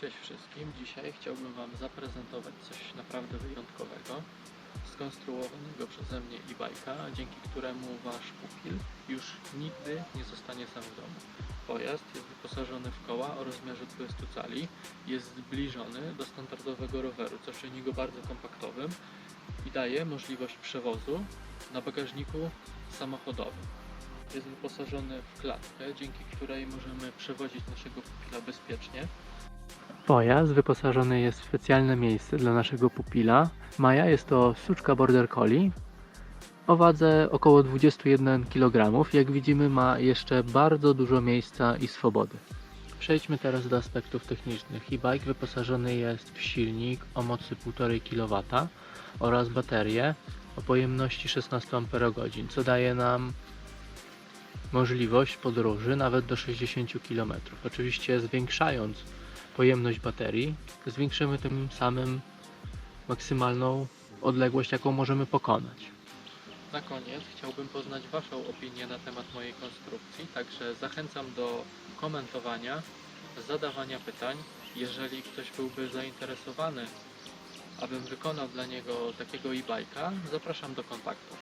Cześć wszystkim. Dzisiaj chciałbym Wam zaprezentować coś naprawdę wyjątkowego, skonstruowanego przeze mnie e-bike'a, dzięki któremu Wasz pupil już nigdy nie zostanie sam w domu. Pojazd jest wyposażony w koła o rozmiarze 20 cali, jest zbliżony do standardowego roweru, co czyni go bardzo kompaktowym i daje możliwość przewozu na bagażniku samochodowym. Jest wyposażony w klatkę, dzięki której możemy przewozić naszego pupila bezpiecznie. Pojazd wyposażony jest w specjalne miejsce dla naszego pupila. Maja jest to suczka Border Collie o wadze około 21 kg. Jak widzimy ma jeszcze bardzo dużo miejsca i swobody. Przejdźmy teraz do aspektów technicznych. E-bike wyposażony jest w silnik o mocy 1,5 kW oraz baterię o pojemności 16 Ah, co daje nam możliwość podróży nawet do 60 km. Oczywiście zwiększając pojemność baterii, zwiększymy tym samym maksymalną odległość, jaką możemy pokonać. Na koniec chciałbym poznać Waszą opinię na temat mojej konstrukcji, także zachęcam do komentowania, zadawania pytań. Jeżeli ktoś byłby zainteresowany, abym wykonał dla niego takiego e-bike'a, zapraszam do kontaktu.